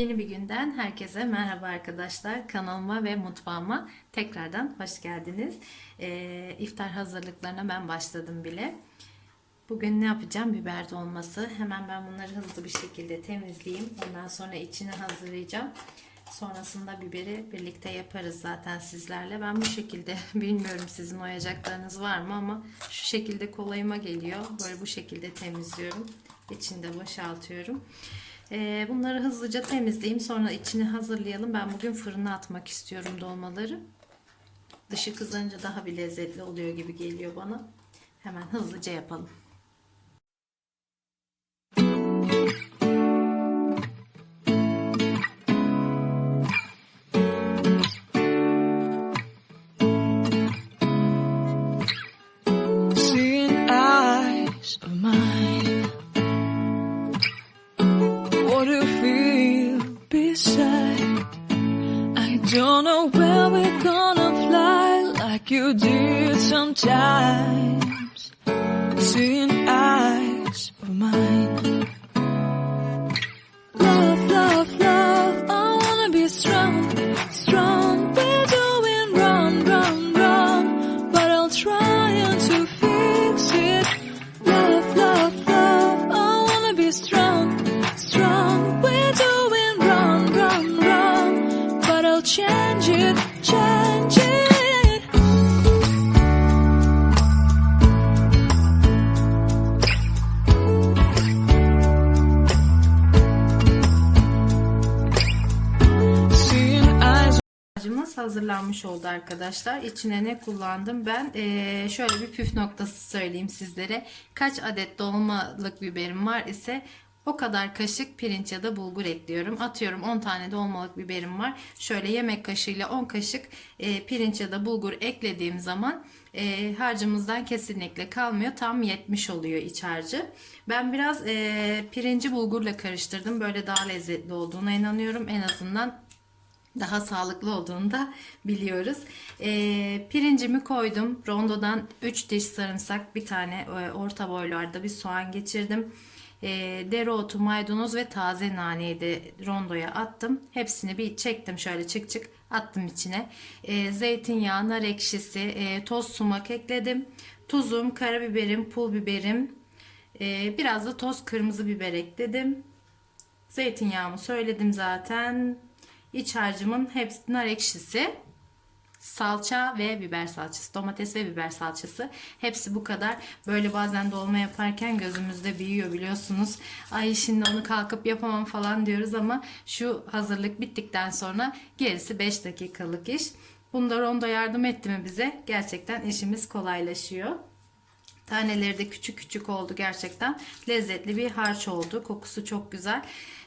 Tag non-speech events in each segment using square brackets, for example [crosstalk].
Yeni bir günden herkese merhaba arkadaşlar. Kanalıma ve mutfağıma tekrardan hoş geldiniz. Ee, iftar hazırlıklarına ben başladım bile. Bugün ne yapacağım? Biber dolması. Hemen ben bunları hızlı bir şekilde temizleyeyim. Ondan sonra içini hazırlayacağım. Sonrasında biberi birlikte yaparız zaten sizlerle. Ben bu şekilde [laughs] bilmiyorum sizin oyacaklarınız var mı ama şu şekilde kolayıma geliyor. Böyle bu şekilde temizliyorum. İçinde boşaltıyorum. Ee, bunları hızlıca temizleyeyim. Sonra içini hazırlayalım. Ben bugün fırına atmak istiyorum dolmaları. Dışı kızarınca daha bir lezzetli oluyor gibi geliyor bana. Hemen hızlıca yapalım. Seeing eyes of mine. You did sometimes. Seeing eyes of mine. Love, love, love. I wanna be strong, strong. We're doing wrong, wrong, wrong. But I'll try to fix it. Love, love, love. I wanna be strong, strong. We're doing wrong, wrong, wrong. But I'll change hazırlanmış oldu arkadaşlar. İçine ne kullandım? Ben eee, şöyle bir püf noktası söyleyeyim sizlere. Kaç adet dolmalık biberim var ise o kadar kaşık pirinç ya da bulgur ekliyorum. Atıyorum 10 tane dolmalık biberim var. Şöyle yemek kaşığıyla 10 kaşık eee, pirinç ya da bulgur eklediğim zaman eee, harcımızdan kesinlikle kalmıyor. Tam 70 oluyor iç harcı. Ben biraz eee, pirinci bulgurla karıştırdım. Böyle daha lezzetli olduğuna inanıyorum. En azından daha sağlıklı olduğunu da biliyoruz. Ee, pirincimi koydum. Rondodan 3 diş sarımsak, bir tane e, orta boylarda bir soğan geçirdim. Ee, dereotu, maydanoz ve taze naneyi de rondoya attım. Hepsini bir çektim şöyle çık çık attım içine. Ee, zeytinyağı, nar ekşisi, e, toz sumak ekledim. Tuzum, karabiberim, pul biberim, e, biraz da toz kırmızı biber ekledim. Zeytinyağımı söyledim zaten. İç harcımın hepsi nar ekşisi, salça ve biber salçası, domates ve biber salçası. Hepsi bu kadar. Böyle bazen dolma yaparken gözümüzde büyüyor biliyorsunuz. Ay şimdi onu kalkıp yapamam falan diyoruz ama şu hazırlık bittikten sonra gerisi 5 dakikalık iş. Bunda rondo yardım etti mi bize? Gerçekten işimiz kolaylaşıyor. Taneleri de küçük küçük oldu gerçekten. Lezzetli bir harç oldu. Kokusu çok güzel.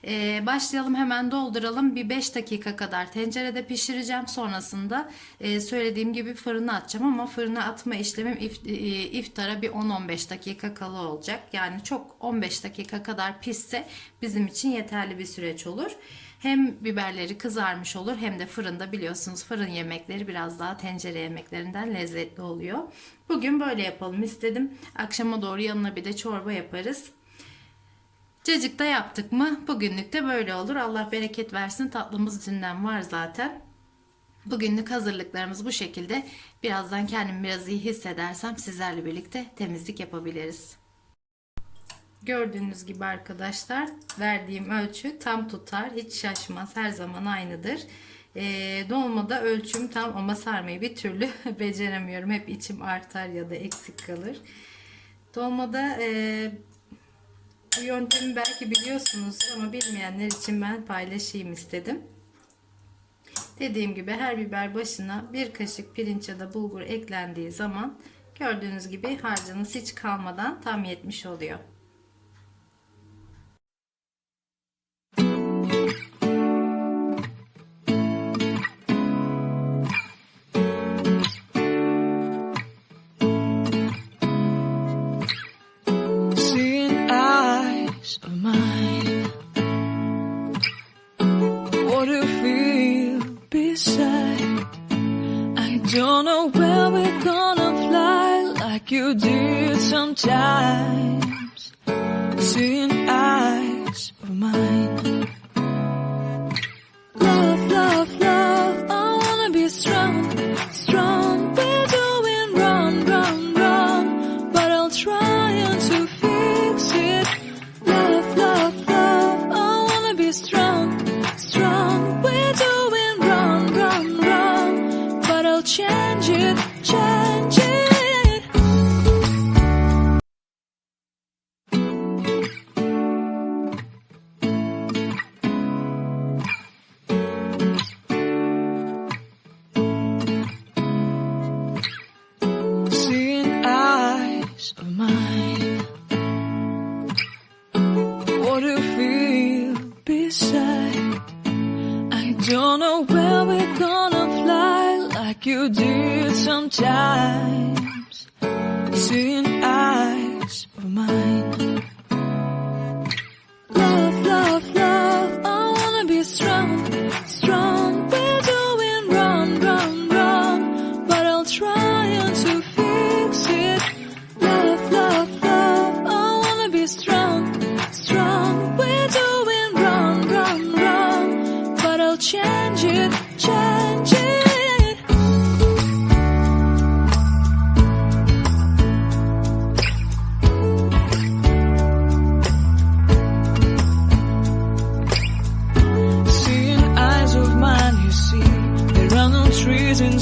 Ee, başlayalım hemen dolduralım. Bir 5 dakika kadar tencerede pişireceğim. Sonrasında e, söylediğim gibi fırına atacağım ama fırına atma işlemim if- e, iftara bir 10-15 dakika kala olacak. Yani çok 15 dakika kadar pişse bizim için yeterli bir süreç olur. Hem biberleri kızarmış olur hem de fırında biliyorsunuz fırın yemekleri biraz daha tencere yemeklerinden lezzetli oluyor. Bugün böyle yapalım istedim. Akşama doğru yanına bir de çorba yaparız. Cacık da yaptık mı bugünlük de böyle olur. Allah bereket versin tatlımız dünden var zaten. Bugünlük hazırlıklarımız bu şekilde. Birazdan kendimi biraz iyi hissedersem sizlerle birlikte temizlik yapabiliriz. Gördüğünüz gibi arkadaşlar verdiğim ölçü tam tutar. Hiç şaşmaz. Her zaman aynıdır. Ee, dolmada ölçüm tam ama sarmayı bir türlü [laughs] beceremiyorum. Hep içim artar ya da eksik kalır. Dolmada e, bu yöntemi belki biliyorsunuz ama bilmeyenler için ben paylaşayım istedim. Dediğim gibi her biber başına bir kaşık pirinç ya da bulgur eklendiği zaman gördüğünüz gibi harcınız hiç kalmadan tam 70 oluyor. Sometimes. Seeing like you did sometimes. Seeing eyes of mine.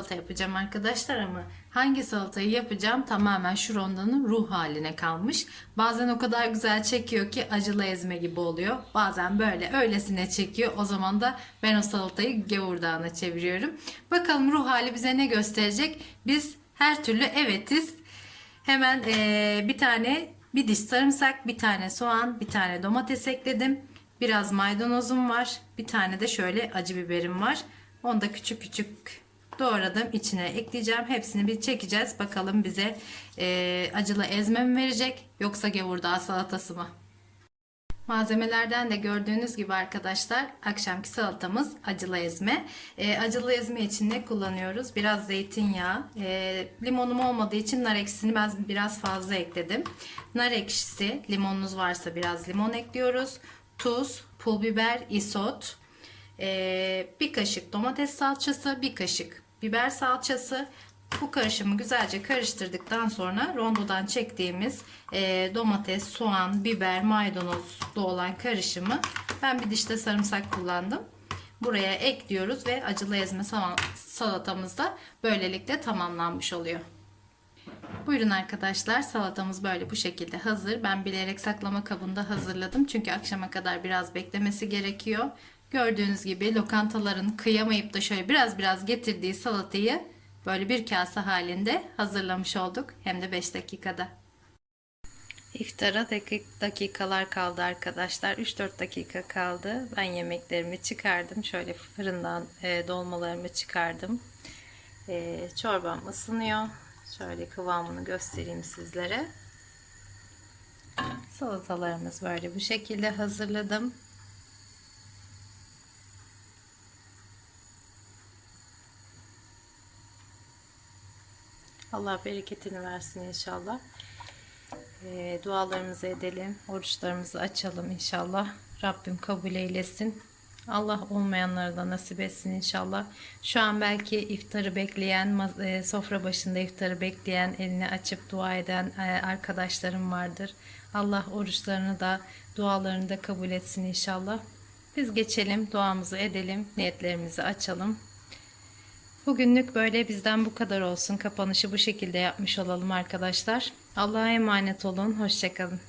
Salata yapacağım arkadaşlar ama hangi salatayı yapacağım tamamen şu rondanın ruh haline kalmış. Bazen o kadar güzel çekiyor ki acılı ezme gibi oluyor. Bazen böyle öylesine çekiyor. O zaman da ben o salatayı gavurdağına çeviriyorum. Bakalım ruh hali bize ne gösterecek? Biz her türlü evetiz. Hemen eee, bir tane bir diş sarımsak, bir tane soğan, bir tane domates ekledim. Biraz maydanozum var. Bir tane de şöyle acı biberim var. Onu da küçük küçük doğradım. içine ekleyeceğim. Hepsini bir çekeceğiz. Bakalım bize eee, acılı ezme mi verecek yoksa gavurdağ salatası mı? Malzemelerden de gördüğünüz gibi arkadaşlar akşamki salatamız acılı ezme. Ee, acılı ezme için ne kullanıyoruz? Biraz zeytinyağı. Ee, limonum olmadığı için nar ekşisini ben biraz fazla ekledim. Nar ekşisi, limonunuz varsa biraz limon ekliyoruz. Tuz, pul biber, isot. Ee, bir kaşık domates salçası, bir kaşık biber salçası. Bu karışımı güzelce karıştırdıktan sonra rondodan çektiğimiz e, domates, soğan, biber, maydanozlu olan karışımı ben bir dişte sarımsak kullandım. Buraya ekliyoruz ve acılı ezme sal- salatamız da böylelikle tamamlanmış oluyor. Buyurun arkadaşlar salatamız böyle bu şekilde hazır. Ben bilerek saklama kabında hazırladım. Çünkü akşama kadar biraz beklemesi gerekiyor. Gördüğünüz gibi lokantaların kıyamayıp da şöyle biraz biraz getirdiği salatayı böyle bir kase halinde hazırlamış olduk. Hem de 5 dakikada. İftara dakik- dakikalar kaldı arkadaşlar. 3-4 dakika kaldı. Ben yemeklerimi çıkardım. Şöyle fırından e, dolmalarımı çıkardım. E, çorbam ısınıyor. Şöyle kıvamını göstereyim sizlere. Salatalarımız böyle bu şekilde hazırladım. Allah bereketini versin inşallah. E, dualarımızı edelim. Oruçlarımızı açalım inşallah. Rabbim kabul eylesin. Allah olmayanlara da nasip etsin inşallah. Şu an belki iftarı bekleyen, e, sofra başında iftarı bekleyen, elini açıp dua eden e, arkadaşlarım vardır. Allah oruçlarını da, dualarını da kabul etsin inşallah. Biz geçelim, duamızı edelim, niyetlerimizi açalım. Bugünlük böyle bizden bu kadar olsun. Kapanışı bu şekilde yapmış olalım arkadaşlar. Allah'a emanet olun. Hoşçakalın.